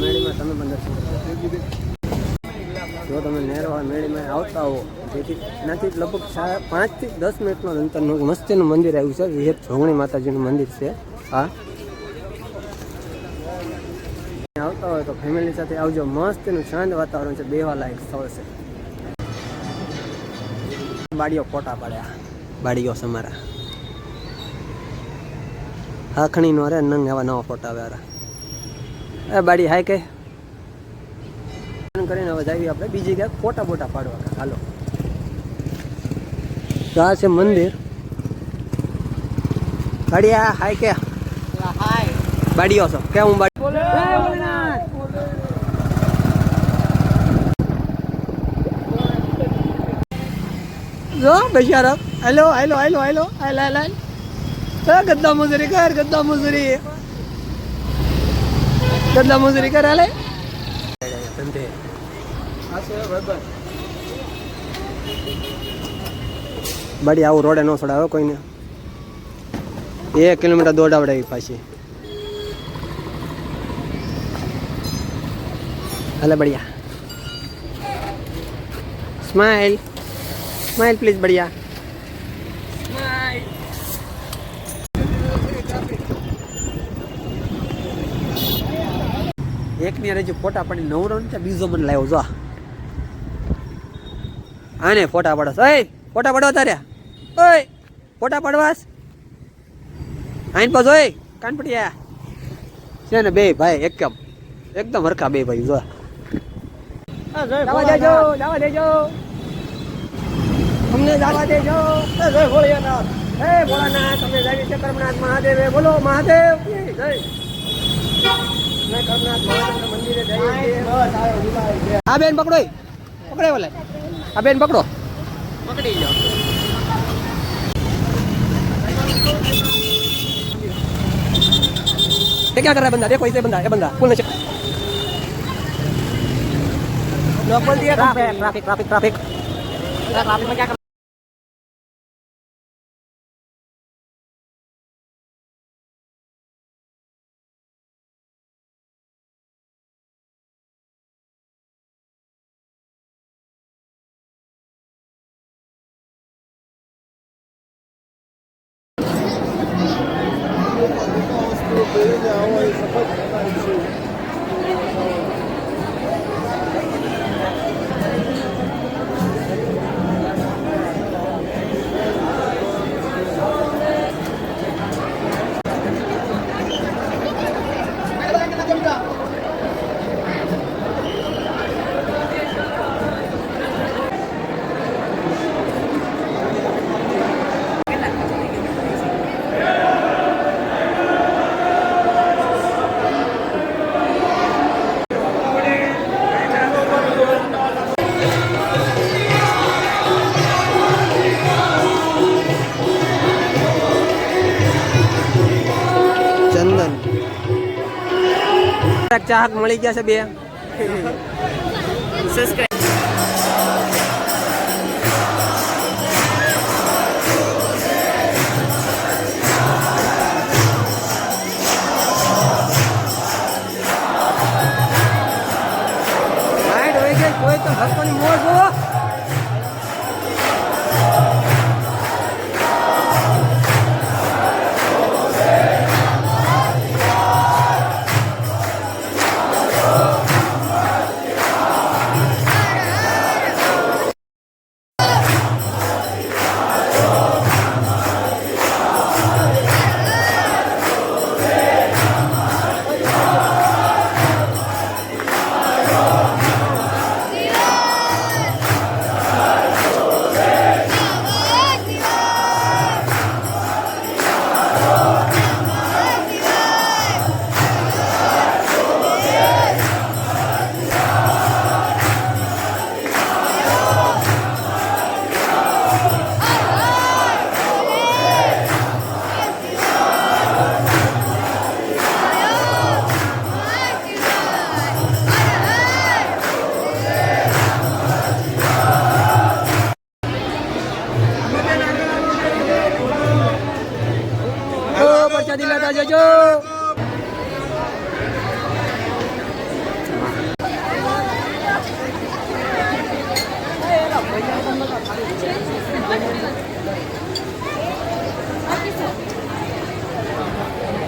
મેળીમાં તમે પણ જો તમે નેરવા મેળીમાં આવતા હો, જેથી એનાથી લગભગ સા- પાંચથી દસ મિનિટનું અંતરનું મસ્તીનું મંદિર આવ્યું છે. વિહેત જોગણી માતાજીનું મંદિર છે હા આવતા હોય તો ફેમિલી સાથે આવજો. મસ્તીનું શાંત વાતાવરણ છે. બેવા લાયક સ્થળ છે. બાડીઓ ફોટા પાડ્યા. બાડીઓ સમારા. હાખણી નો રે નંગ એવા નવા ફોટા આવ્યા એ બાડી હાય કે? કરીને હવે જાવી આપણે બીજી ક્યાંક ફોટા બોટા પાડવા હાલો. તો આ છે મંદિર. બાડિયા હાય કે? બાડીઓ છો. કે હું બાડી? જો બિચારા hello hello hello. Hello hello hello. ગદ્દા મજૂરી કર ગદ્દા મજૂરી. ગદ્દા મજૂરી કર હાલે? ધંધે બાડી આવું રોડે ન છોડાવે કોઈને. એક કિલોમીટર દોડાવડાવી પાછી. હાલે બઢિયા. સ્માઈલ સ્માઈલ પ્લીઝ બઢિયા. એક ની અરે ફોટા પડી નવરો ને બીજો મને લાવ્યો જો આને ફોટા પડો ઓય ફોટા પડવા તારે. ઓય ફોટા પડવાસ. આઈન પાસ ઓય કાન પડિયા છે ને બે ભાઈ એકદમ એકદમ હરખા બે ભાઈ જો દેજો દેજો. અમને જવા દેજો. જય ભોળિયાનાથ હે ભોળાનાથ તમે મહાદેવ. બોલો મહાદેવ જય. મેં કર્મનાથ મહાદેવના મંદિરે જઈએ છીએ. આ બેન પકડો ઈ. પકડે ઓલે આ બેન પકડો પકડી જાઓ ये क्या कर रहा है बंदा देखो इसे बंदा ये बंदा पुल नीचे लॉक बोल दिया traffic traffic traffic traffic traffic में क्या कर ચાહક મળી ગયા છે બે. ગઈ કોઈ તો ભક્તોની મોર જુઓ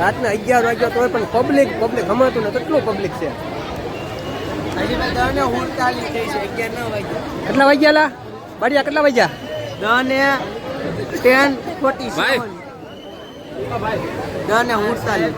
રાતના અગિયાર વાગ્યા તો પણ પબ્લિક પબ્લિક હમાતું ને કેટલું પબ્લિક છે? ન કેટલા વાગ્યા લા? બાડિયા કેટલા વાગ્યા? દને ટેન ફોર્ટી સેવન દને ઉડતાલીસ